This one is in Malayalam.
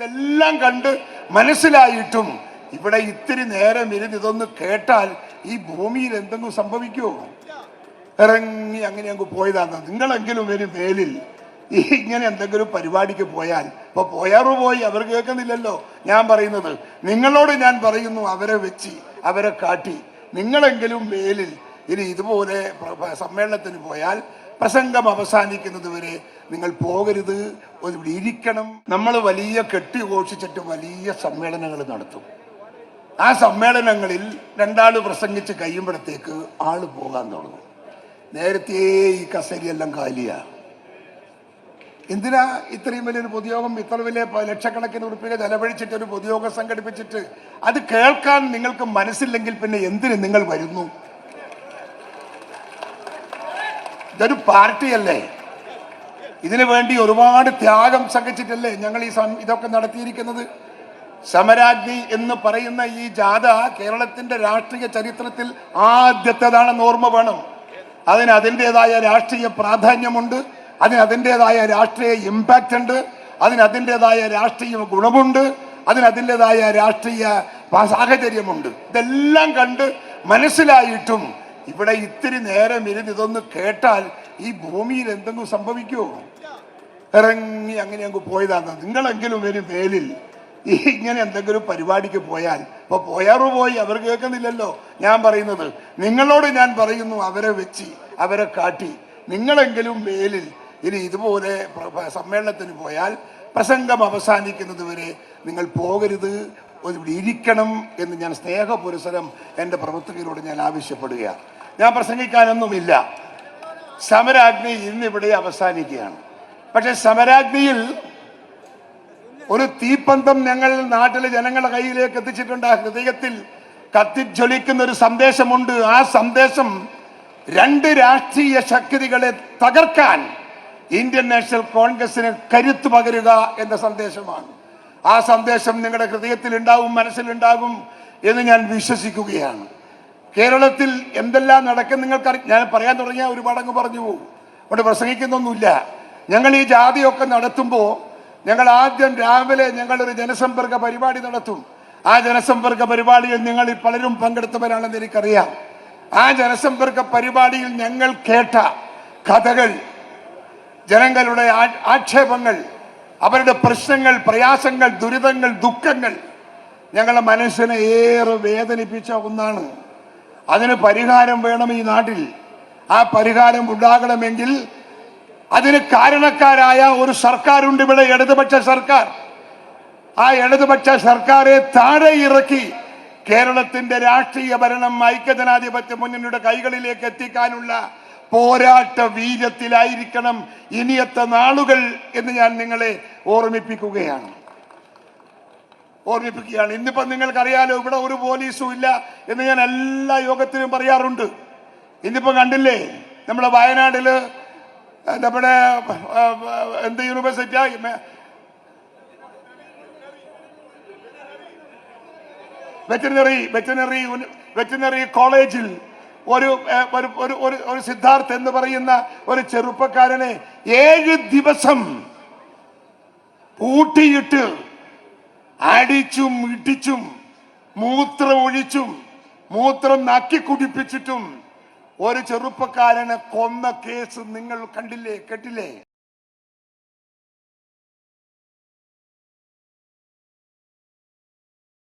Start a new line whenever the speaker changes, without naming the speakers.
ഇതെല്ലാം കണ്ട് മനസ്സിലായിട്ടും ഇവിടെ ഇത്തിരി നേരം ഇരുന്ന് ഇതൊന്ന് കേട്ടാൽ ഈ ഭൂമിയിൽ എന്തെങ്കിലും സംഭവിക്കുമോ ഇറങ്ങി അങ്ങനെ അങ്ങ് പോയതാണ് നിങ്ങളെങ്കിലും ഒരു മേലിൽ ഈ ഇങ്ങനെ എന്തെങ്കിലും പരിപാടിക്ക് പോയാൽ ഇപ്പൊ പോയാറു പോയി അവർ കേൾക്കുന്നില്ലല്ലോ. ഞാൻ പറയുന്നത് നിങ്ങളോട് ഞാൻ പറയുന്നു അവരെ വെച്ച് അവരെ കാട്ടി. നിങ്ങളെങ്കിലും മേലിൽ ഇനി ഇതുപോലെ സമ്മേളനത്തിന് പോയാൽ പ്രസംഗം അവസാനിക്കുന്നത് വരെ നിങ്ങൾ പോകരുത്. ഇവിടെ ഇരിക്കണം. നമ്മൾ വലിയ കെട്ടി ഘോഷിച്ചിട്ട് വലിയ സമ്മേളനങ്ങൾ നടത്തും. ആ സമ്മേളനങ്ങളിൽ രണ്ടാൾ പ്രസംഗിച്ച് കഴിയുമ്പോഴത്തേക്ക് ആൾ പോകാൻ തുടങ്ങും. നേരത്തെ ഈ കസേരയെല്ലാം കാലിയാ. എന്തിനാ ഇത്രയും വലിയൊരു പൊതുയോഗം ഇത്ര വലിയ ലക്ഷക്കണക്കിന് ഉറുപ്പിക ചെലവഴിച്ചിട്ട് ഒരു പൊതുയോഗം സംഘടിപ്പിച്ചിട്ട്? അത് കേൾക്കാൻ നിങ്ങൾക്ക് മനസ്സില്ലെങ്കിൽ പിന്നെ എന്തിന് നിങ്ങൾ വരുന്നു? ഇതൊരു പാർട്ടിയല്ലേ? ഇതിനു വേണ്ടി ഒരുപാട് ത്യാഗം സഹിച്ചിട്ടല്ലേ ഞങ്ങൾ ഈ ഇതൊക്കെ നടത്തിയിരിക്കുന്നത്? സമരാജ്ഞി എന്ന് പറയുന്ന ഈ ജാഥ കേരളത്തിന്റെ രാഷ്ട്രീയ ചരിത്രത്തിൽ ആദ്യത്തേതാണെന്ന് ഓർമ്മ വേണം. അതിന് അതിന്റെതായ രാഷ്ട്രീയ പ്രാധാന്യമുണ്ട് അതിന് അതിന്റെതായ രാഷ്ട്രീയ ഇമ്പാക്റ്റ് ഉണ്ട് അതിന് അതിന്റെതായ രാഷ്ട്രീയ ഗുണമുണ്ട് അതിന് അതിന്റെതായ രാഷ്ട്രീയ സാഹചര്യമുണ്ട്. ഇതെല്ലാം കണ്ട് മനസ്സിലായിട്ടും ഇവിടെ ഇത്തിരി നേരം ഇരുന്ന് ഇതൊന്ന് കേട്ടാൽ ഈ ഭൂമിയിൽ എന്തെങ്കിലും സംഭവിക്കുമോ ഇറങ്ങി അങ്ങനെ അങ്ങ് പോയതാണ് നിങ്ങളെങ്കിലും ഒരു മേലിൽ ഈ ഇങ്ങനെ എന്തെങ്കിലും പരിപാടിക്ക് പോയാൽ ഇപ്പൊ പോയാറു പോയി അവർ കേൾക്കുന്നില്ലല്ലോ. ഞാൻ പറയുന്നത് നിങ്ങളോട് ഞാൻ പറയുന്നു അവരെ വെച്ച് അവരെ കാട്ടി. നിങ്ങളെങ്കിലും മേലിൽ ഇനി ഇതുപോലെ സമ്മേളനത്തിന് പോയാൽ പ്രസംഗം അവസാനിക്കുന്നത് വരെ നിങ്ങൾ പോകരുത്. ഇവിടെ ഇരിക്കണം എന്ന് ഞാൻ സ്നേഹപുരസരം എന്റെ പ്രവർത്തകരോട് ഞാൻ ആവശ്യപ്പെടുകയാണ്. ഞാൻ പ്രസംഗിക്കാനൊന്നുമില്ല. സമരാഗ്നി ഇന്നിവിടെ അവസാനിക്കുകയാണ്. പക്ഷെ സമരാഗ്നിയിൽ ഒരു തീപ്പന്തം ഞങ്ങൾ നാട്ടിലെ ജനങ്ങളുടെ കയ്യിലേക്ക് എത്തിച്ചിട്ടുണ്ട്. ആ ഹൃദയത്തിൽ കത്തിജ്വലിക്കുന്ന ഒരു സന്ദേശമുണ്ട്. ആ സന്ദേശം രണ്ട് രാഷ്ട്രീയ ശക്തികളെ തകർക്കാൻ ഇന്ത്യൻ നാഷണൽ കോൺഗ്രസിന് കരുത്തു പകരുക എന്ന സന്ദേശമാണ്. ആ സന്ദേശം നിങ്ങളുടെ ഹൃദയത്തിൽ ഉണ്ടാവും മനസ്സിലുണ്ടാകും എന്ന് ഞാൻ വിശ്വസിക്കുകയാണ്. കേരളത്തിൽ എന്തെല്ലാം നടക്കും നിങ്ങൾക്ക് ഞാൻ പറയാൻ തുടങ്ങിയ ഒരുപാട് അങ്ങ് പറഞ്ഞു പോകും. അവിടെ പ്രസംഗിക്കുന്നൊന്നുമില്ല. ഞങ്ങൾ ഈ ജാതിയൊക്കെ നടത്തുമ്പോൾ ഞങ്ങൾ ആദ്യം രാവിലെ ഞങ്ങളൊരു ജനസമ്പർക്ക പരിപാടി നടത്തും. ആ ജനസമ്പർക്ക പരിപാടിയിൽ നിങ്ങൾ പലരും പങ്കെടുത്തവരാണെന്ന് എനിക്കറിയാം. ആ ജനസമ്പർക്ക പരിപാടിയിൽ ഞങ്ങൾ കേട്ട കഥകൾ ജനങ്ങളുടെ ആക്ഷേപങ്ങൾ അവരുടെ പ്രശ്നങ്ങൾ പ്രയാസങ്ങൾ ദുരിതങ്ങൾ ദുഃഖങ്ങൾ ഞങ്ങളുടെ മനസ്സിനെ ഏറെ വേദനിപ്പിച്ച ഒന്നാണ്. അതിന് പരിഹാരം വേണം ഈ നാട്ടിൽ. ആ പരിഹാരം ഉണ്ടാകണമെങ്കിൽ അതിന് കാരണക്കാരായ ഒരു സർക്കാരുണ്ട് ഇവിടെ ഇടതുപക്ഷ സർക്കാർ. ആ ഇടതുപക്ഷ സർക്കാരെ താഴെ ഇറക്കി കേരളത്തിന്റെ രാഷ്ട്രീയ ഭരണം ഐക്യജനാധിപത്യ മുന്നണിയുടെ കൈകളിലേക്ക് എത്തിക്കാനുള്ള പോരാട്ട വീര്യത്തിലായിരിക്കണം ഇനിയത്തെ നാളുകൾ എന്ന് ഞാൻ നിങ്ങളെ ഓർമ്മിപ്പിക്കുകയാണ്. ഓർമ്മിപ്പിക്കുകയാണ്. ഇന്നിപ്പം നിങ്ങൾക്കറിയാലോ ഇവിടെ ഒരു പോലീസും ഇല്ല എന്ന് ഞാൻ എല്ലാ യോഗത്തിലും പറയാറുണ്ട്. ഇന്നിപ്പം കണ്ടില്ലേ നമ്മുടെ വയനാട്ടിൽ നമ്മുടെ എന്ത് യൂണിവേഴ്സിറ്റിയാ വെറ്റിനറി വെറ്റിനറി വെറ്റിനറി കോളേജിൽ ഒരു ഒരു ഒരു സിദ്ധാർത്ഥ് എന്ന് പറയുന്ന ഒരു ചെറുപ്പക്കാരനെ ഏഴ് ദിവസം പൂട്ടിയിട്ട് അടിച്ചും ഇടിച്ചും മൂത്രം ഒഴിച്ചും മൂത്രം നക്കി കുടിപ്പിച്ചിട്ടും ഒരു ചെറുപ്പക്കാരനെ കൊന്ന കേസ് നിങ്ങൾ കണ്ടില്ലേ കേട്ടില്ലേ?